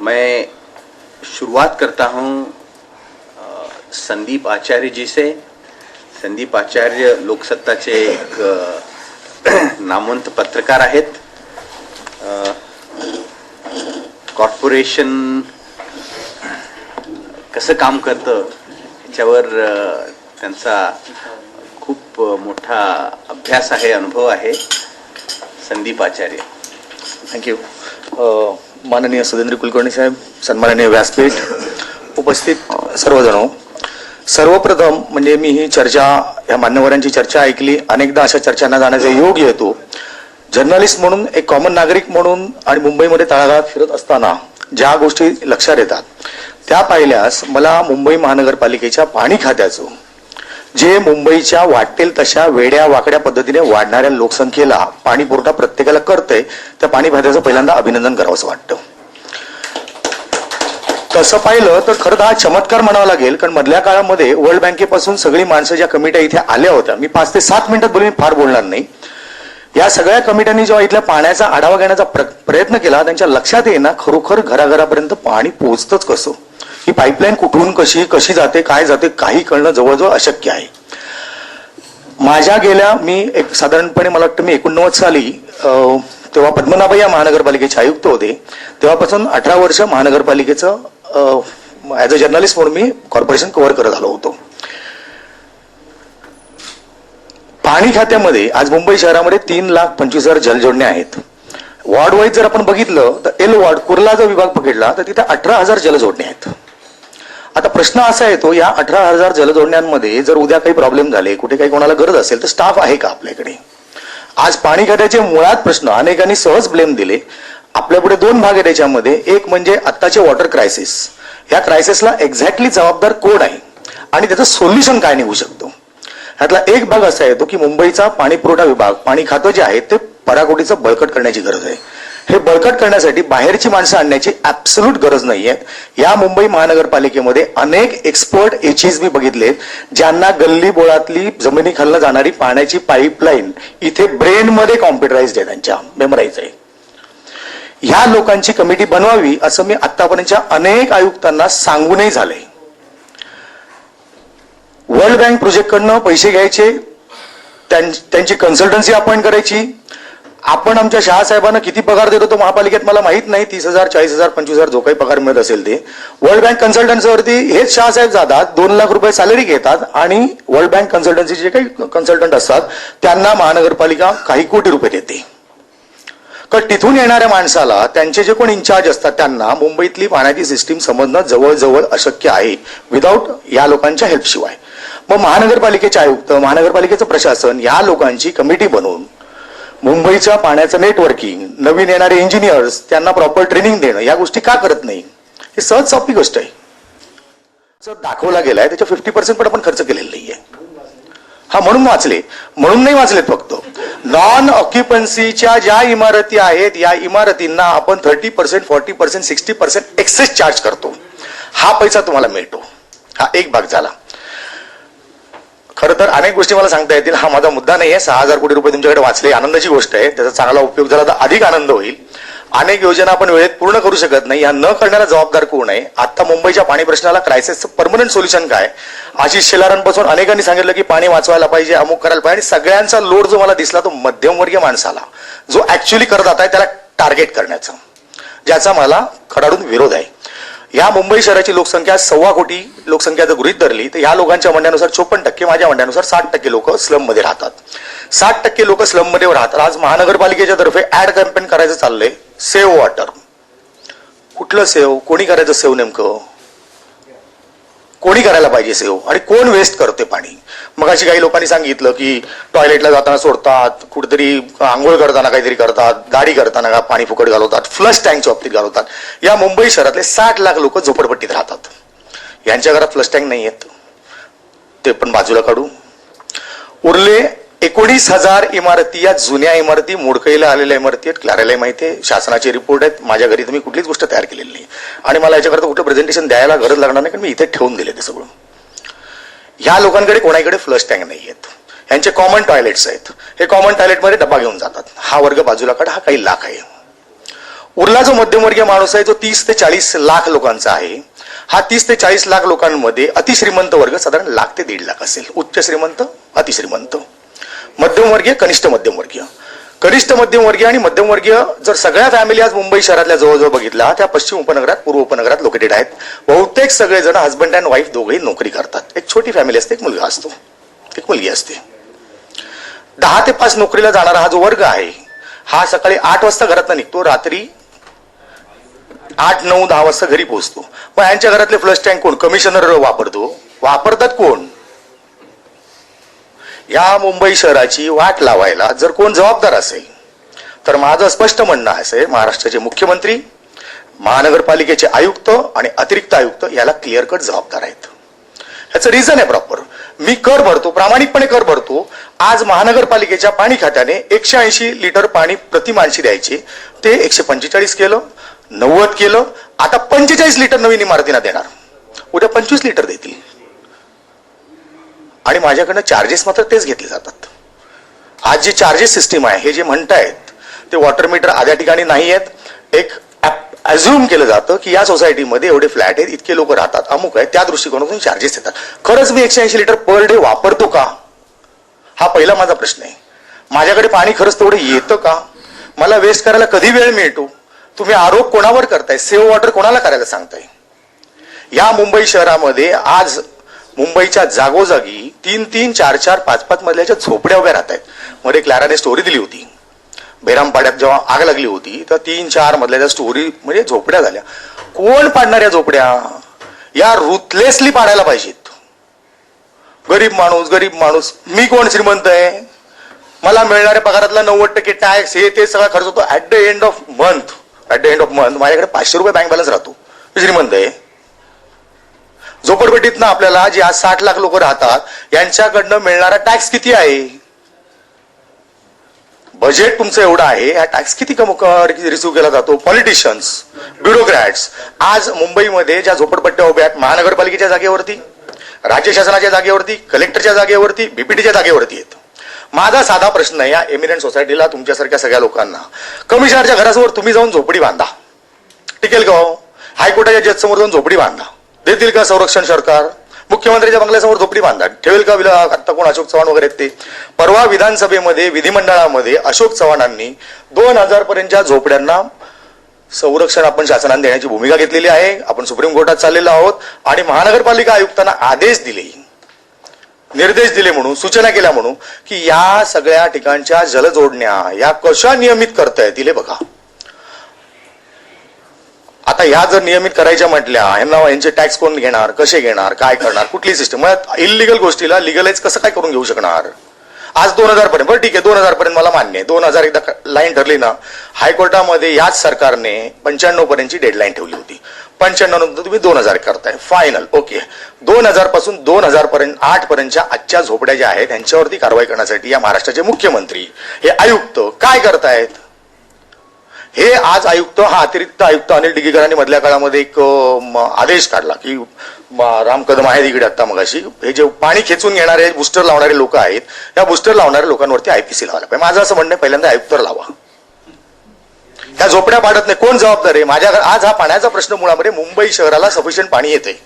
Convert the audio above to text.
मैं शुरुआत करता हूँ संदीप आचार्य जी से। संदीप आचार्य लोकसत्ताचे एक नामवंत पत्रकार आहेत। कॉर्पोरेशन कसं काम करतं ह्याच्यावर त्यांचा खूप मोठा अभ्यास आहे अनुभव आहे संदीप आचार्य. थँक्यू माननीय सुधेंद्र कुलकर्णी साहेब सन्माननीय व्यासपीठ उपस्थित सर्वजण. सर्वप्रथम म्हणजे मी ही चर्चा या मान्यवरांची चर्चा ऐकली. अनेकदा अशा चर्चांना जाण्याचा योग येतो जर्नलिस्ट म्हणून एक कॉमन नागरिक म्हणून आणि मुंबईमध्ये तळागाळात फिरत असताना ज्या गोष्टी लक्षात येतात त्या पाहिल्यास मला मुंबई महानगरपालिकेच्या पाणी खात्याचं जे मुंबईच्या वाटेल तशा वेड्या वाकड्या पद्धतीने वाढणाऱ्या लोकसंख्येला पाणी पुरवठा प्रत्येकाला करते त्या पाणी भरण्याचं पहिल्यांदा अभिनंदन करावंसं वाटतं. तसं पाहिलं तर खरं तर हा चमत्कार म्हणावा लागेल कारण मधल्या काळामध्ये वर्ल्ड बँकेपासून सगळी माणसं ज्या कमिट्या इथे आल्या होत्या मी पाच ते सात मिनिटात बोलून फार बोलणार नाही. या सगळ्या कमिट्यांनी जेव्हा इथल्या पाण्याचा आढावा घेण्याचा प्र- प्रयत्न केला त्यांच्या लक्षात येईना खरोखर घराघरापर्यंत पाणी पोहोचतच कसं? ही पाईपलाईन कुठून कशी कशी जाते काय जाते काही कळणं जवळजवळ अशक्य आहे. माझ्या गेल्या मी एक साधारणपणे मला वाटतं मी एकोणनव्वद साली तेव्हा पद्मनाभ या महानगरपालिकेचे आयुक्त होते. तेव्हापासून अठरा वर्ष महानगरपालिकेचं ॲज अ जर्नलिस्ट म्हणून मी कॉर्पोरेशन कव्हर करत आलो होतो. पाणी खात्यामध्ये आज मुंबई शहरामध्ये तीन लाख पंचवीस हजार जलजोडण्या आहेत. वॉर्ड वाईज जर आपण बघितलं तर एल वॉर्ड कुर्ला जर विभाग पकडला तर तिथे अठरा हजार जलजोडण्या आहेत. आता प्रश्न असा येतो या अठरा हजार जलजोडण्यांमध्ये जर उद्या काही प्रॉब्लेम झाले कुठे काही कोणाला गरज असेल तर स्टाफ आहे का आपल्याकडे? आज पाणी खात्याचे मुळात प्रश्न अनेकांनी सहज ब्लेम दिले. आपल्यापुढे दोन भाग आहेत त्याच्यामध्ये एक म्हणजे आत्ताचे वॉटर क्रायसिस या क्रायसिसला एक्झॅक्टली जबाबदार कोण आहे? आणि त्याचं सोल्युशन काय निघू शकतो? ह्यातला एक भाग असा येतो की मुंबईचा पाणी पुरवठा विभाग पाणी खातं जे आहे ते पराकोटीचं बळकट करण्याची गरज आहे. हे बळकट करण्यासाठी बाहेरची माणसं आणण्याची ऍब्सोल्यूट गरज नाहीये. या मुंबई महानगरपालिकेमध्ये अनेक एक्सपर्ट एचीज मी बघितलेत ज्यांना गल्ली बोळातली जमिनीखालनं जाणारी पाण्याची पाईपलाईन इथे ब्रेनमध्ये कॉम्प्युटराइज आहे त्यांच्या मेमराईज आहे. ह्या लोकांची कमिटी बनवावी असं मी आतापर्यंतच्या अनेक आयुक्तांना सांगूनही झालंय. वर्ल्ड बँक प्रोजेक्टकडनं पैसे घ्यायचे त्यांची कन्सल्टन्सी अपॉइंट करायची आपण आमच्या शहासाहेबांना किती पगार देतो तो महापालिकेत मला माहीत नाही. तीस हजार चाळीस हजार पंचवीस हजार जो काही पगार मिळत असेल ते. वर्ल्ड बँक कन्सल्टन्सीवरती हेच शहासाहेब जातात दोन लाख रुपये सॅलरी घेतात आणि वर्ल्ड बँक कन्सल्टन्सीचे जे काही कन्सल्टंट असतात त्यांना महानगरपालिका काही कोटी रुपये देते. कारण तिथून येणाऱ्या माणसाला त्यांचे जे कोण इन्चार्ज असतात त्यांना मुंबईतली पाण्याची सिस्टीम समजणं जवळजवळ अशक्य आहे विदाऊट या लोकांच्या हेल्पशिवाय मग महानगरपालिकेचे आयुक्त महानगरपालिकेचं प्रशासन या लोकांची कमिटी बनवून मुंबईच्या पाण्याचं नेटवर्किंग नवीन येणारे इंजिनियर्स त्यांना प्रॉपर ट्रेनिंग देणं या गोष्टी का करत नाही? ही सहज सोपी गोष्ट आहे. जर दाखवला गेलाय त्याच्या फिफ्टी पर्सेंट पण आपण खर्च केलेला नाहीये. हा म्हणून वाचले. म्हणून नाही वाचलेत फक्त. नॉन ऑक्युपन्सीच्या ज्या इमारती आहेत या इमारतींना आपण thirty percent forty percent sixty percent excess charge करतो. हा पैसा तुम्हाला मिळतो. हा एक भाग झाला. खरं तर अनेक गोष्टी मला सांगता येतील. हा माझा मुद्दा नाही आहे सहा हजार कोटी रुपये तुमच्याकडे वाचले आनंदाची गोष्ट आहे. त्याचा चांगला उपयोग झाला तर अधिक आनंद होईल. अनेक योजना आपण वेळेत पूर्ण करू शकत नाही. या न करण्याला जबाबदार कोण आहे? आता मुंबईच्या पाणी प्रश्नाला क्रायसिसचं परमनंट सोल्युशन काय? आशिष शेलारांपासून अनेकांनी सांगितलं की पाणी वाचवायला पाहिजे अमुक करायला पाहिजे. आणि सगळ्यांचा लोड जो मला दिसला तो मध्यमवर्गीय माणसाला जो ऍक्च्युअली करदाता आहे त्याला टार्गेट करण्याचा. ज्याचा मला खडाडून विरोध आहे. ह्या मुंबई शहराची लोकसंख्या सव्वा कोटी लोकसंख्या जर गृहीत धरली तर ह्या लोकांच्या म्हणण्यानुसार चोपन्न टक्के माझ्या म्हणण्यानुसार साठ टक्के लोक स्लममध्ये राहतात. साठ टक्के लोक स्लममध्ये राहतात. आज महानगरपालिकेच्या तर्फे ऍड कॅम्पेन करायचं चाललंय सेव्ह वॉटर. कुठलं सेव्ह कोणी करायचं सेव्ह नेमकं? कोणी करायला पाहिजे सेव्ह आणि कोण वेस्ट करते पाणी? मग अशी काही लोकांनी सांगितलं की टॉयलेटला जाताना सोडतात कुठेतरी आंघोळ करताना काहीतरी करतात गाडी करताना का पाणी फुकट घालवतात फ्लश टँकच्या बाबतीत घालवतात. या मुंबई शहरातले साठ लाख लोक झोपडपट्टीत राहतात. यांच्या घरात फ्लश टँक नाही आहेत ते पण बाजूला काढू. उरले एकोणीस हजार इमारती या जुन्या इमारती मोडकळीला आलेल्या इमारती आहेत. क्लाराला माहिती आहे. शासनाचे रिपोर्ट आहेत. माझ्या घरी तुम्ही कुठलीच गोष्ट तयार केलेली नाही. आणि मला याच्याकरता कुठलं प्रेझेंटेशन द्यायला गरज लागणार नाही कारण मी इथे ठेवून दिले ते सगळं. ह्या लोकांकडे कोणाकडे फ्लश टँक नाही आहेत. यांचे कॉमन टॉयलेट्स आहेत. हे कॉमन टॉयलेटमध्ये डबा घेऊन जातात. हा वर्ग बाजूला काढ हा काही लाख आहे. उरला जो मध्यमवर्गीय माणूस आहे जो तीस ते चाळीस लाख लोकांचा आहे हा तीस ते चाळीस लाख लोकांमध्ये अतिश्रीमंत वर्ग साधारण लाख ते दीड लाख असेल. उच्च श्रीमंत अतिश्रीमंत. मध्यमवर्गीय कनिष्ठ मध्यमवर्गीय. कनिष्ठ मध्यमवर्गीय आणि मध्यमवर्गीय जर सगळ्या फॅमिली आज मुंबई शहरातल्या जवळजवळ बघितला त्या पश्चिम उपनगरात पूर्व उपनगरात लोकेटेड आहेत. बहुतेक सगळेजण हजबंड अँड वाईफ दोघेही नोकरी करतात. एक छोटी फॅमिली असते एक मुलगा असतो. एक मुलगी असते. दहा ते पाच नोकरीला जाणारा हा जो वर्ग आहे हा सकाळी आठ वाजता घरातनं निघतो रात्री आठ नऊ दहा वाजता घरी पोहोचतो. मग यांच्या घरातले फ्लश टँक कोण? कमिशनर वापरतो. वापरतात कोण? या मुंबई शहराची वाट लावायला जर कोण जबाबदार असेल तर माझं स्पष्ट म्हणणं असे महाराष्ट्राचे मुख्यमंत्री महानगरपालिकेचे आयुक्त आणि अतिरिक्त आयुक्त याला क्लिअर कट जबाबदार आहेत. ह्याचं रिझन आहे प्रॉपर मी कर भरतो प्रामाणिकपणे कर भरतो. आज महानगरपालिकेच्या पाणी खात्याने एकशे ऐंशी लिटर पाणी प्रति माणशी द्यायचे. ते एकशे पंचेचाळीस केलं नव्वद केलं आता पंचेचाळीस लिटर नवीन इमारतींना देणार. उद्या पंचवीस लिटर देतील. आणि माझ्याकडनं चार्जेस मात्र तेच घेतले जातात. आज जी चार्जेस सिस्टीम आहे हे जे म्हणतायत ते वॉटर मीटर आध्या ठिकाणी नाही आहेत एक ॲझ्युम केलं जातं की या सोसायटीमध्ये एवढे फ्लॅट आहेत इतके लोक राहतात अमुक आहेत त्या दृष्टिकोनातून चार्जेस येतात. खरंच मी एकशे ऐंशी लिटर पर डे वापरतो का? हा पहिला माझा प्रश्न आहे. माझ्याकडे पाणी खरंच तेवढं येतं का? मला वेस्ट करायला कधी वेळ मिळतो? तुम्ही आरोप कोणावर करताय? सेव्ह वॉटर कोणाला करायला सांगताय? या मुंबई शहरामध्ये आज मुंबईच्या जागोजागी तीन तीन चार चार पाच पाच मधल्याच्या झोपड्या उभ्या राहत आहेत. मध्ये क्लॅराने स्टोरी दिली होती. बेरामपाड्यात जेव्हा आग लागली होती तर तीन चार मधल्याच्या स्टोरी म्हणजे झोपड्या झाल्या. कोण पाडणार या झोपड्या? या रुथलेसली पाडायला पाहिजेत. गरीब माणूस गरीब माणूस मी कोण श्रीमंत आहे? मला मिळणाऱ्या पगारातला नव्वद टक्के टॅक्स हे ते सगळा खर्च होतो at the end of month at the end of month माझ्याकडे पाचशे रुपये बँक बॅलन्स राहतो. मी श्रीमंत आहे. झोपडपट्टीतनं आपल्याला जे आज साठ लाख लोक राहतात यांच्याकडनं मिळणारा टॅक्स किती आहे? बजेट तुमचं एवढं आहे हा टॅक्स किती कम रिसिव्ह केला जातो? पॉलिटिशियन्स ब्युरोक्रॅट्स आज मुंबईमध्ये ज्या झोपडपट्ट्या उभ्या आहेत महानगरपालिकेच्या जागेवरती राज्य शासनाच्या जागेवरती कलेक्टरच्या जागेवरती बीपीटीच्या जागेवरती आहेत. माझा साधा प्रश्न आहे या एमिनंट सोसायटीला तुमच्यासारख्या सगळ्या लोकांना. कमिशनरच्या घरासमोर तुम्ही जाऊन झोपडी बांधा. टिकेल का हो? हायकोर्टाच्या जजसमोर जाऊन झोपडी बांधा. देतील का संरक्षण सरकार? मुख्यमंत्र्यांच्या बंगल्यासमोर झोपडी बांधा ठेवेल का विला आता कोण अशोक चव्हाण वगैरे ते? परवा विधानसभेमध्ये विधिमंडळामध्ये अशोक चव्हाणांनी दोन हजार पर्यंतच्या झोपड्यांना संरक्षण आपण शासनाने देण्याची भूमिका घेतलेली आहे. आपण सुप्रीम कोर्टात चाललेलो आहोत आणि महानगरपालिका आयुक्तांना आदेश दिले. निर्देश दिले म्हणून सूचना केल्या म्हणून की या सगळ्या ठिकाणच्या जलजोडण्या या कशा नियमित करता येतील हे बघा. आता ह्या जर नियमित करायच्या म्हटल्या यांना यांचे टॅक्स कोण घेणार कसे घेणार काय करणार कुठली सिस्टम इलिगल गोष्टीला लिगलाइज कसं काय करून घेऊ शकणार? आज दोन हजार पर्यंत बरं ठीक आहे दोन हजार पर्यंत मला मान्य आहे. दोन हजार एकदा लाईन ठरली ना हायकोर्टामध्ये याच सरकारने पंच्याण्णव पर्यंतची डेडलाईन ठेवली होती. पंच्याण्णव नंतर तुम्ही दोन हजार करताय. फायनल ओके दोन हजारपासून दोन हजार पर्यंत आठ पर्यंतच्या आजच्या झोपड्या ज्या आहेत त्यांच्यावरती कारवाई करण्यासाठी या महाराष्ट्राचे मुख्यमंत्री हे आयुक्त काय करतायत? हे आज आयुक्त हा अतिरिक्त आयुक्त अनिल डिगेकरांनी मधल्या काळामध्ये एक म, आदेश काढला की राम कदम आहेत इकडे आता मगाशी. हे जे पाणी खेचून घेणारे बुस्टर लावणारे लोक आहेत या बुस्टर लावणाऱ्या लोकांवरती आयपीसी लावायला पाहिजे म्हणजे माझं असं म्हणणं आहे पहिल्यांदा आयुक्तर लावा. ह्या झोपड्या पाडत नाही. कोण जबाबदार आहे? माझ्या आज हा पाण्याचा प्रश्न मुळामध्ये मुंबई शहराला सफिशियंट पाणी येते